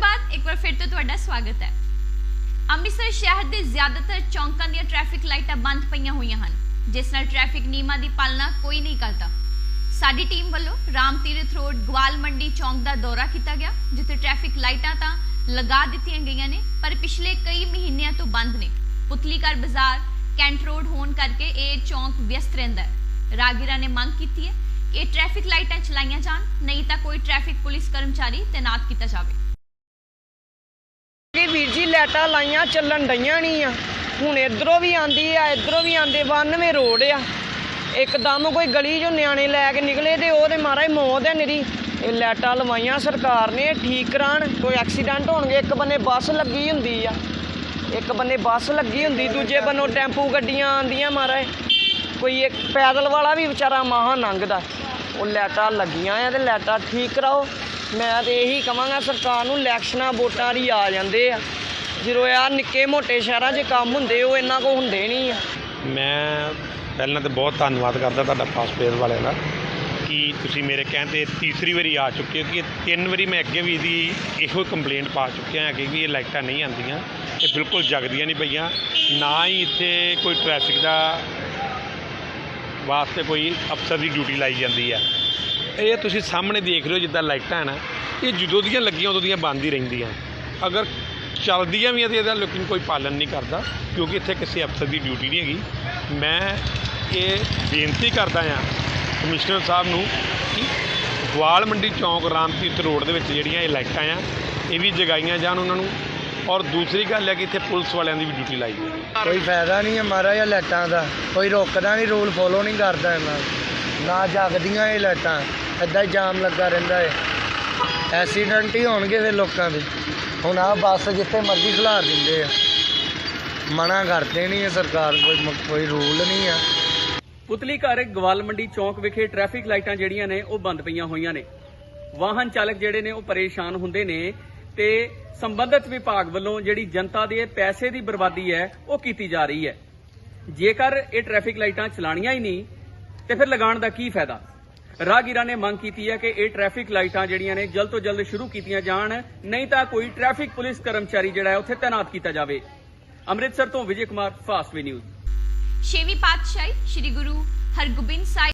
ਬਾਅਦ ਇੱਕ ਵਾਰ ਫਿਰ ਤੋਂ ਤੁਹਾਡਾ ਸਵਾਗਤ ਹੈ। ਅੰਮ੍ਰਿਤਸਰ ਸ਼ਹਿਰ ਦੇ ਜ਼ਿਆਦਾਤਰ ਚੌਂਕਾਂ ਦੀਆਂ ਟ੍ਰੈਫਿਕ ਲਾਈਟਾਂ ਬੰਦ ਪਈਆਂ ਹੋਈਆਂ ਹਨ, ਜਿਸ ਨਾਲ ਟ੍ਰੈਫਿਕ ਨਿਯਮਾਂ ਦੀ ਪਾਲਣਾ ਕੋਈ ਨਹੀਂ ਕਰਦਾ। ਸਾਡੀ ਟੀਮ ਵੱਲੋਂ ਰਾਮ ਤੀਰਥ ਰੋਡ, ਗਵਾਲ ਮੰਡੀ ਚੌਂਕ ਦਾ ਦੌਰਾ ਕੀਤਾ ਗਿਆ, ਜਿੱਥੇ ਟ੍ਰੈਫਿਕ ਲਾਈਟਾਂ ਤਾਂ ਲਗਾ ਦਿੱਤੀਆਂ ਗਈਆਂ ਨੇ, ਪਰ ਪਿਛਲੇ ਕਈ ਮਹੀਨਿਆਂ ਤੋਂ ਬੰਦ ਨੇ। ਪੁਤਲੀ ਘਰ ਬਾਜ਼ਾਰ, ਕੈਂਟ ਰੋਡ ਹੋਣ ਕਰਕੇ ਇਹ ਚੌਂਕ ਵਿਅਸਤ ਰਹਿੰਦਾ ਹੈ। ਰਾਗੀਰਾ ਨੇ ਮੰਗ ਕੀਤੀ ਹੈ, ਇਹ ਟ੍ਰੈਫਿਕ ਲਾਈਟਾਂ ਚਲਾਈਆਂ ਜਾਣ, ਨਹੀਂ ਤਾਂ ਕੋਈ ਟ੍ਰੈਫਿਕ ਪੁਲਿਸ ਕਰਮਚਾਰੀ ਤਾਇਨਾਤ ਕੀਤਾ ਜਾਵੇ। ਵੀਰ ਜੀ ਲੈਟਾਂ ਲਾਈਆਂ, ਚੱਲਣ ਡਈਆਂ ਨਹੀਂ ਆ। ਹੁਣ ਇਧਰੋਂ ਵੀ ਆਂਦੀ ਆ, ਇਧਰੋਂ ਵੀ ਆਂਦੇ 92 ਰੋਡ ਆ। ਇੱਕਦਮ ਕੋਈ ਗਲੀ ਜੋ ਨਿਆਣੇ ਲੈ ਕੇ ਨਿਕਲੇ ਤੇ ਉਹਦੇ ਮਾਰਾ ਹੀ ਮੌਤ ਹੈ ਨਿਰੀ। ਇਹ ਲਾਈਟਾਂ ਲਵਾਈਆਂ ਸਰਕਾਰ ਨੇ, ਠੀਕ ਕਰਾਣ। ਕੋਈ ਐਕਸੀਡੈਂਟ ਹੋਣਗੇ, ਇੱਕ ਬੰਨੇ ਬੱਸ ਲੱਗੀ ਹੁੰਦੀ ਆ। ਇੱਕ ਬੰਨੇ ਬੱਸ ਲੱਗੀ ਹੁੰਦੀ, ਦੂਜੇ ਬੰਨੋਂ ਟੈਂਪੂ ਗੱਡੀਆਂ ਆਂਦੀਆਂ ਮਾਰਾ ਕੋਈ ਇੱਕ ਪੈਦਲ ਵਾਲਾ ਵੀ ਵਿਚਾਰਾ ਮਾਹਾਂ ਲੰਘਦਾ ਉਹ ਲੈਟਾਂ ਲੱਗੀਆਂ ਆ ਤੇ ਲੈਟਾਂ ਠੀਕ ਕਰਾਓ। ਮੈਂ ਤੇ ਇਹੀ ਕਹਾਂਗਾ ਸਰਕਾਰ ਨੂੰ ਇਲੈਕਸ਼ਨਾਂ ਵੋਟਾਂ ਹੀ ਆ ਜਾਂਦੇ ਆ। ਜਦੋਂ ਆ ਨਿੱਕੇ ਮੋਟੇ ਸ਼ਹਿਰਾਂ 'ਚ ਕੰਮ ਹੁੰਦੇ, ਉਹ ਇਹਨਾਂ ਕੋ ਹੁੰਦੇ ਨਹੀਂ ਆ। ਮੈਂ ਪਹਿਲਾਂ ਤਾਂ ਬਹੁਤ ਧੰਨਵਾਦ ਕਰਦਾ ਤੁਹਾਡਾ ਪਾਸਪੇਸ ਵਾਲਿਆਂ ਦਾ ਕਿ ਤੁਸੀਂ ਮੇਰੇ ਕਹਿਣ ਤੇ ਤੀਸਰੀ ਵਾਰੀ ਆ ਚੁੱਕੇ ਹੋ ਕਿ ਤਿੰਨ ਵਾਰੀ ਮੈਂ ਅੱਗੇ ਵੀ ਇਹਦੀ ਇਹੋ ਕੰਪਲੇਂਟ ਪਾ ਚੁੱਕਿਆ ਹੈ ਕਿ ਵੀ ਇਹ ਲਾਈਟਾਂ ਨਹੀਂ ਆਉਂਦੀਆਂ, ਇਹ ਬਿਲਕੁਲ ਜਗਦੀਆਂ ਨਹੀਂ ਪਈਆਂ, ਨਾ ਹੀ ਇੱਥੇ ਕੋਈ ਟ੍ਰੈਫਿਕ ਦਾ ਵਾਸਤੇ ਕੋਈ ਅਫਸਰ ਦੀ ਡਿਊਟੀ ਲਾਈ ਜਾਂਦੀ ਹੈ ਇਹ ਤੁਸੀਂ ਸਾਹਮਣੇ ਦੇਖ ਰਹੇ ਹੋ ਜਿੱਦਾਂ ਲਾਈਟਾਂ ਨਾ ਇਹ ਜਦੋਂ ਦੀਆਂ ਲੱਗੀਆਂ, ਉਦੋਂ ਦੀਆਂ ਬੰਦ ਹੀ ਰਹਿੰਦੀਆਂ। ਅਗਰ ਚੱਲਦੀਆਂ ਵੀ ਆ ਤੇ ਇਹਦਾ ਲੇਕਿਨ ਕੋਈ ਪਾਲਣ ਨਹੀਂ ਕਰਦਾ, ਕਿਉਂਕਿ ਇੱਥੇ ਕਿਸੇ ਅਫਸਰ ਦੀ ਡਿਊਟੀ ਨਹੀਂ ਹੈਗੀ। ਮੈਂ ਇਹ ਬੇਨਤੀ ਕਰਦਾ ਆ ਕਮਿਸ਼ਨਰ ਸਾਹਿਬ ਨੂੰ ਕਿ ਗਵਾਲ ਮੰਡੀ ਚੌਂਕ ਰਾਮਤੀਰਥ ਰੋਡ ਦੇ ਵਿੱਚ ਜਿਹੜੀਆਂ ਇਹ ਲਾਈਟਾਂ ਆ, ਇਹ ਵੀ ਜਗਾਈਆਂ ਜਾਣ ਉਹਨਾਂ ਨੂੰ। ਔਰ ਦੂਸਰੀ ਗੱਲ ਹੈ ਕਿ ਇੱਥੇ ਪੁਲਿਸ ਵਾਲਿਆਂ ਦੀ ਵੀ ਡਿਊਟੀ ਲਾਈ ਜਾਵੇ ਕੋਈ ਫਾਇਦਾ ਨਹੀਂ ਹੈ ਮਹਾਰਾਜ ਇਹ ਲਾਈਟਾਂ ਦਾ। ਕੋਈ ਰੋਕਦਾ ਨਹੀਂ ਰੂਲ ਫੋਲੋ ਨਹੀਂ ਕਰਦਾ ਇਹਨਾਂ ਨਾ ਜਾਗਦੀਆਂ ਇਹ ਲਾਈਟਾਂ। ਏਦਾਂ ਹੀ ਜਾਮ ਲੱਗਾ ਰਹਿੰਦਾ ਹੈ ਐਕਸੀਡੈਂਟ ਹੀ ਹੋਣਗੇ ਫਿਰ ਲੋਕਾਂ ਦੇ। ਹੁਣ ਆ ਬੱਸ ਜਿੱਥੇ ਮਰਜ਼ੀ ਖਿਲਾਰ ਦਿੰਦੇ ਆ। ਮਨਾ ਕਰਦੇ ਨਹੀਂ ਹੈ ਸਰਕਾਰ, ਕੋਈ ਕੋਈ ਰੂਲ ਨਹੀਂ ਆ। ਪੁਤਲੀ ਘਰ ਗਵਾਲ ਮੰਡੀ ਚੌਂਕ ਵਿਖੇ ਟ੍ਰੈਫਿਕ ਲਾਈਟਾਂ ਜਿਹੜੀਆਂ ਨੇ, ਉਹ ਬੰਦ ਪਈਆਂ ਹੋਈਆਂ ਨੇ। ਵਾਹਨ ਚਾਲਕ ਜਿਹੜੇ ਨੇ, ਉਹ ਪਰੇਸ਼ਾਨ ਹੁੰਦੇ ਨੇ ਤੇ ਸੰਬੰਧਿਤ ਵਿਭਾਗ ਵੱਲੋਂ ਜਿਹੜੀ ਜਨਤਾ ਦੇ ਪੈਸੇ ਦੀ ਬਰਬਾਦੀ ਹੈ, ਉਹ ਕੀਤੀ ਜਾ ਰਹੀ ਹੈ। ਜੇਕਰ ਇਹ ਟ੍ਰੈਫਿਕ ਲਾਈਟਾਂ ਚਲਾਣੀਆਂ ਹੀ ਨਹੀਂ, ਤੇ ਫਿਰ ਲਗਾਉਣ ਦਾ ਕੀ ਫਾਇਦਾ? ਰਾਹਗੀਰਾਂ ਨੇ ਮੰਗ ਕੀਤੀ ਹੈ ਕਿ ਇਹ ਟ੍ਰੈਫਿਕ ਲਾਈਟਾਂ ਜਿਹੜੀਆਂ ਨੇ ਜਲਦ ਤੋਂ ਜਲਦ ਸ਼ੁਰੂ ਕੀਤੀਆਂ ਜਾਣ, ਨਹੀਂ ਤਾਂ ਕੋਈ ਟ੍ਰੈਫਿਕ ਪੁਲਿਸ ਕਰਮਚਾਰੀ ਜਿਹੜਾ ਹੈ ਉੱਥੇ ਤਾਇਨਾਤ ਕੀਤਾ ਜਾਵੇ। ਅੰਮ੍ਰਿਤਸਰ ਤੋਂ Vijay Kumar, fast V news. ਛੇਵੀਂ ਪਾਤਸ਼ਾਹੀ, ਸ੍ਰੀ ਗੁਰੂ ਹਰਗੋਬਿੰਦ ਸਾਹਿਬ